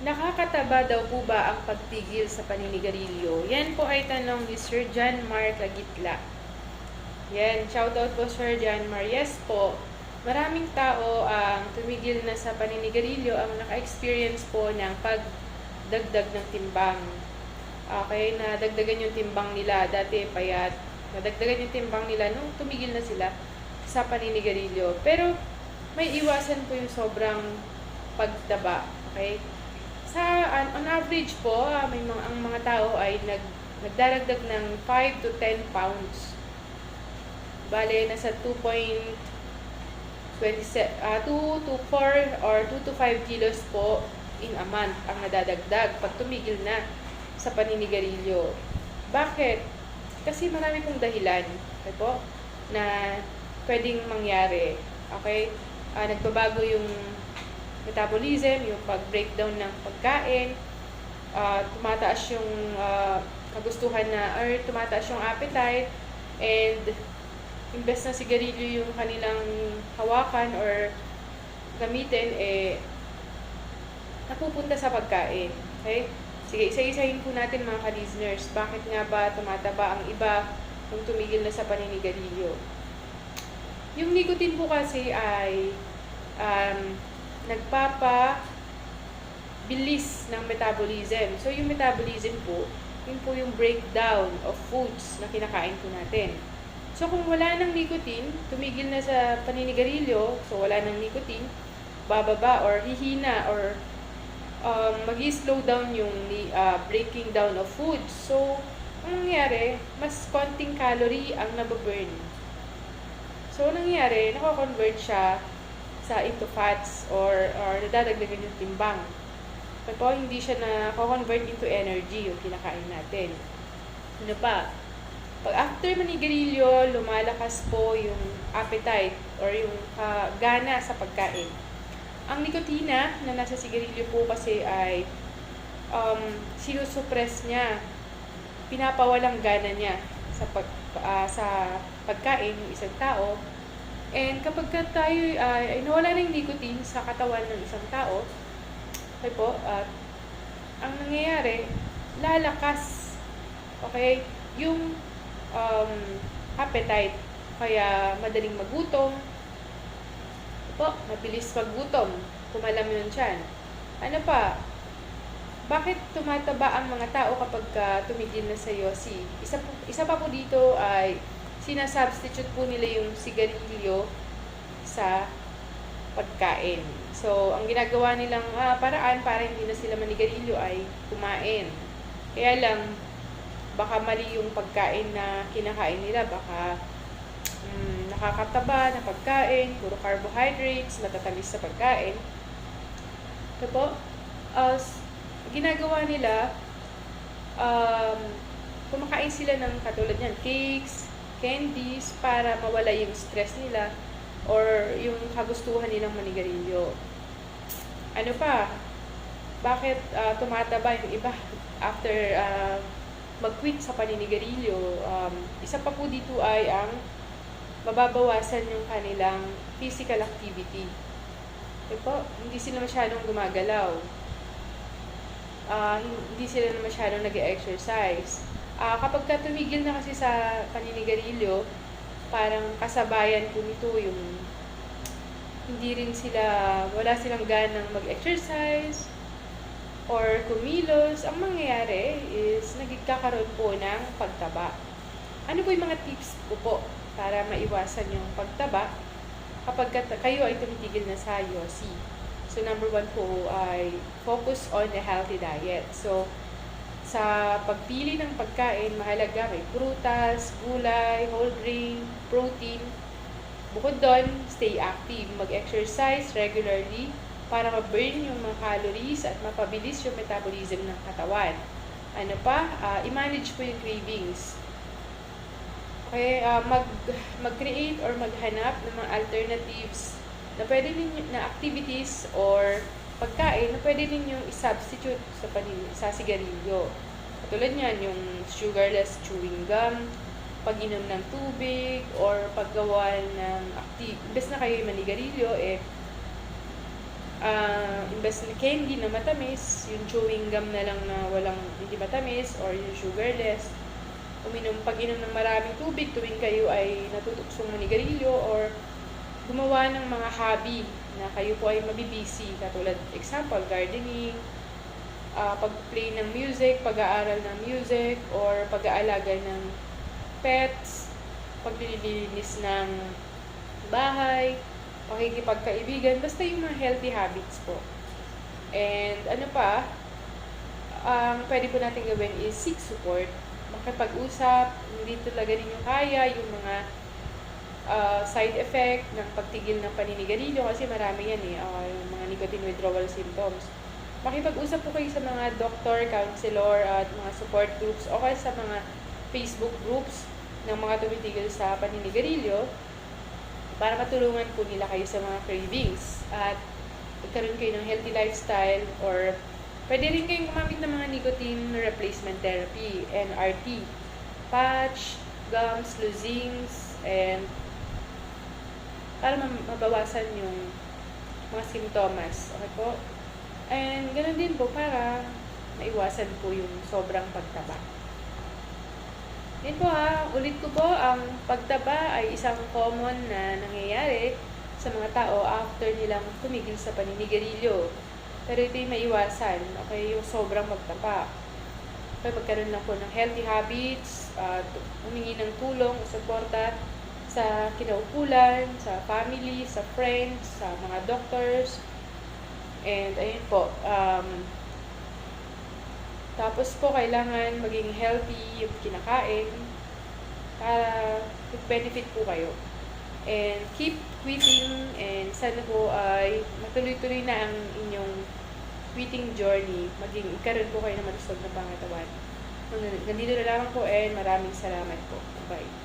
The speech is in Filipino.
Nakakataba daw po ba ang pagtigil sa paninigarilyo? Yan po ay tanong ni Sir John Mark Lagitla. Yan, shoutout po Sir John Mar. Yes po, maraming tao ang tumigil na sa paninigarilyo ang naka-experience po ng pagdagdag ng timbang. Okay, nadagdagan yung timbang nila. Dati payat, nadagdagan yung timbang nila nung tumigil na sila sa paninigarilyo. Pero may iwasan po yung sobrang pagtaba. Okay? Sa on, on average po, ah, may mga, ang mga tao ay nag, nagdaragdag ng 5 to 10 pounds. Bale, nasa 2.27, ah 2 to 4 or 2 to 5 kilos po in a month ang nadadagdag pag tumigil na sa paninigarilyo. Bakit? Kasi marami pong dahilan okay po, na pwedeng mangyari. Okay? Ah, nagbabago yung metabolism, yung pag-breakdown ng pagkain, uh, tumataas yung uh, kagustuhan na, or tumataas yung appetite, and imbes na sigarilyo yung kanilang hawakan or gamitin, eh, napupunta sa pagkain. Okay? Sige, isa-isahin po natin mga ka-listeners, bakit nga ba tumataba ang iba kung tumigil na sa paninigarilyo. Yung nicotine po kasi ay um, nagpapa bilis ng metabolism. So, yung metabolism po, yun po yung breakdown of foods na kinakain po natin. So, kung wala ng nicotine, tumigil na sa paninigarilyo, so wala ng nicotine, bababa or hihina or um, mag slow down yung uh, breaking down of foods. So, ang nangyari, mas konting calorie ang nababurn. So, nangyari, nako-convert siya sa into fats or, or nadadagdagan yung timbang. Pero hindi siya na convert into energy yung kinakain natin. Ano pa? Pag after manigarilyo, lumalakas po yung appetite or yung uh, gana sa pagkain. Ang nikotina na nasa sigarilyo po kasi ay um, sinusuppress niya, pinapawalang gana niya sa pag, uh, sa pagkain ng isang tao And kapag ka tayo uh, nawala na yung nicotine sa katawan ng isang tao, okay po, uh, ang nangyayari, lalakas, okay, yung um, appetite, kaya madaling magutom, po, mabilis magutom, kumalam yun dyan. Ano pa, bakit tumataba ang mga tao kapag uh, tumigil na sa yosi? Isa, isa pa po dito ay sinasubstitute po nila yung sigarilyo sa pagkain. So, ang ginagawa nilang ah, paraan para hindi na sila manigarilyo ay kumain. Kaya lang, baka mali yung pagkain na kinakain nila. Baka um, nakakataba na pagkain, puro carbohydrates, matatamis sa pagkain. Ito po, uh, ginagawa nila, um, kumakain sila ng katulad niyan, cakes, candies para mawala yung stress nila or yung kagustuhan nilang manigarilyo. Ano pa? Bakit uh, tumataba yung iba after uh, mag-quit sa paninigarilyo? Um, isa pa po dito ay ang mababawasan yung kanilang physical activity. Po, hindi sila masyadong gumagalaw. Uh, hindi sila masyadong nag-exercise uh, kapag ka tumigil na kasi sa paninigarilyo, parang kasabayan po nito yung hindi rin sila, wala silang ganang mag-exercise or kumilos. Ang mangyayari is nagkakaroon po ng pagtaba. Ano po yung mga tips ko po para maiwasan yung pagtaba kapag kayo ay tumitigil na sa yosi? So, number one po ay focus on a healthy diet. So, sa pagpili ng pagkain, mahalaga may prutas, gulay, whole grain, protein. Bukod doon, stay active, mag-exercise regularly para ma-burn yung mga calories at mapabilis yung metabolism ng katawan. Ano pa? Uh, i-manage po yung cravings. Okay, uh, mag, mag-create or maghanap ng mga alternatives na pwede ninyo, na activities or pagkain na pwede ninyong i-substitute sa, panin sa sigarilyo. Katulad niyan, yung sugarless chewing gum, pag-inom ng tubig, or paggawa ng active. Imbes na kayo manigarilyo, eh, ah imbes na candy na matamis, yung chewing gum na lang na walang hindi matamis or yung sugarless. Uminom, pag-inom ng maraming tubig tuwing kayo ay natutuksong manigarilyo or gumawa ng mga hobby na kayo po ay mabibisi. Katulad, example, gardening, ah pag-play ng music, pag-aaral ng music, or pag-aalaga ng pets, paglilinis ng bahay, pakikipagkaibigan, basta yung mga healthy habits po. And ano pa, ang pwede po natin gawin is seek support, makipag-usap, hindi talaga ninyo kaya yung mga ah, side effect ng pagtigil ng paninigarilyo kasi marami yan eh, ah, yung mga nicotine withdrawal symptoms. Makipag-usap po kayo sa mga doctor, counselor, at mga support groups o kaya sa mga Facebook groups ng mga tumitigil sa paninigarilyo para matulungan po nila kayo sa mga cravings at magkaroon kayo ng healthy lifestyle or pwede rin kayong gumamit ng mga nicotine replacement therapy, NRT, patch, gums, lozings, and para ma- mabawasan yung mga simptomas. Okay po? And ganun din po para maiwasan po yung sobrang pagtaba. Yan po ha, ulit ko po, ang pagtaba ay isang common na nangyayari sa mga tao after nilang tumigil sa paninigarilyo. Pero ito'y maiwasan, okay, yung sobrang magtaba. Okay, magkaroon lang po ng healthy habits, at humingi ng tulong, suporta sa kinaukulan, sa family, sa friends, sa mga doctors. And ayun po, um, tapos po, kailangan maging healthy yung kinakain para benefit po kayo. And keep quitting and sana po ay matuloy-tuloy na ang inyong quitting journey. Maging ikaroon po kayo ng malusog na pangatawan. Nandito na lamang po and maraming salamat po. Bye.